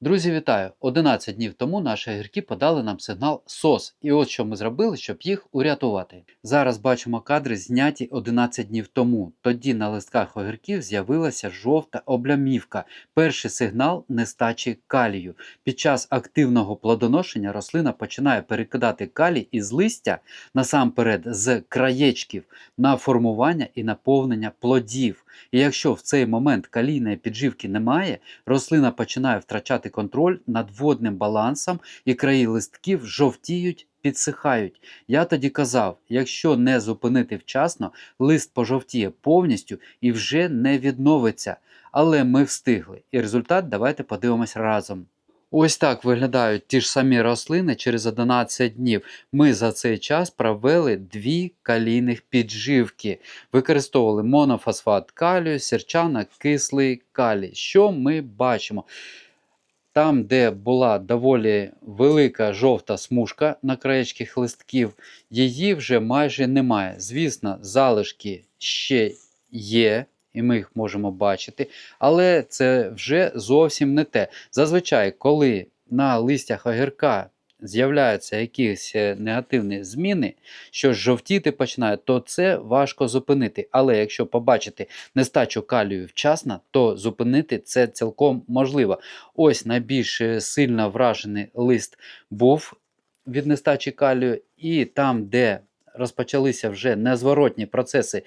Друзі, вітаю! 11 днів тому наші огірки подали нам сигнал СОС. І от що ми зробили, щоб їх урятувати. Зараз бачимо кадри, зняті 11 днів тому. Тоді на листках огірків з'явилася жовта облямівка. Перший сигнал нестачі калію. Під час активного плодоношення рослина починає перекидати калій із листя насамперед з краєчків на формування і наповнення плодів. І якщо в цей момент калійної підживки немає, рослина починає втрачати контроль над водним балансом, і краї листків жовтіють, підсихають. Я тоді казав: якщо не зупинити вчасно, лист пожовтіє повністю і вже не відновиться. Але ми встигли. І результат давайте подивимось разом. Ось так виглядають ті ж самі рослини через 11 днів. Ми за цей час провели дві калійних підживки. Використовували монофосфат калію, сірчано кислий калій. Що ми бачимо? Там, де була доволі велика жовта смужка на краєчках листків, її вже майже немає. Звісно, залишки ще є, і ми їх можемо бачити, але це вже зовсім не те. Зазвичай, коли на листях огірка з'являються якісь е, негативні зміни, що жовтіти починає, то це важко зупинити. Але якщо побачити нестачу калію вчасно, то зупинити це цілком можливо. Ось найбільш е, сильно вражений лист був від нестачі калію, і там, де розпочалися вже незворотні процеси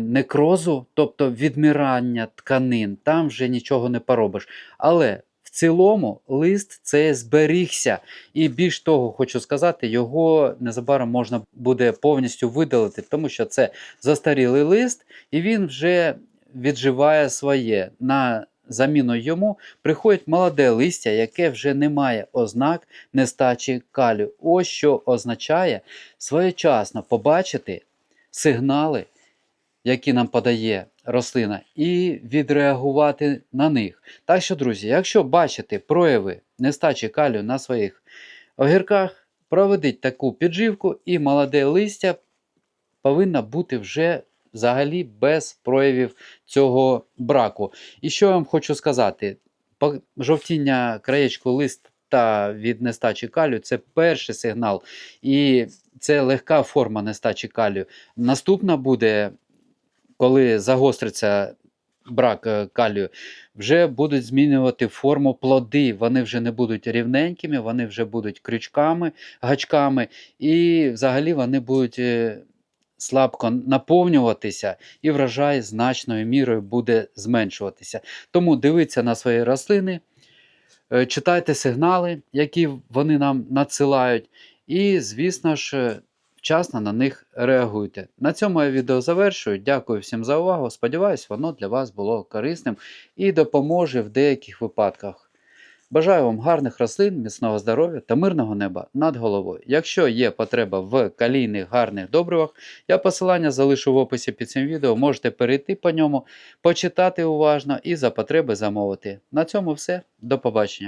некрозу, тобто відмирання тканин, там вже нічого не поробиш. Але в цілому лист це зберігся. І більш того, хочу сказати, його незабаром можна буде повністю видалити, тому що це застарілий лист, і він вже відживає своє. На заміну йому приходить молоде листя, яке вже не має ознак нестачі калію. Ось що означає своєчасно побачити сигнали, які нам подає рослина, і відреагувати на них. Так що, друзі, якщо бачите прояви нестачі калію на своїх огірках, проведіть таку підживку, і молоде листя повинно бути вже взагалі без проявів цього браку. І що я вам хочу сказати: жовтіння краєчку листа від нестачі калію це перший сигнал, і це легка форма нестачі калію. Наступна буде, коли загостриться брак е, калію, вже будуть змінювати форму плоди. Вони вже не будуть рівненькими, вони вже будуть крючками, гачками, і взагалі вони будуть. е, Слабко наповнюватися, і врожай значною мірою буде зменшуватися. Тому дивіться на свої рослини, е, читайте сигнали, які вони нам надсилають, і, звісно ж, вчасно на них реагуйте. На цьому я відео завершую. Дякую всім за увагу. Сподіваюсь, воно для вас було корисним і допоможе в деяких випадках. Бажаю вам гарних рослин, міцного здоров'я та мирного неба над головою. Якщо є потреба в калійних гарних добривах, я посилання залишу в описі під цим відео. Можете перейти по ньому, почитати уважно і за потреби замовити. На цьому все. До побачення.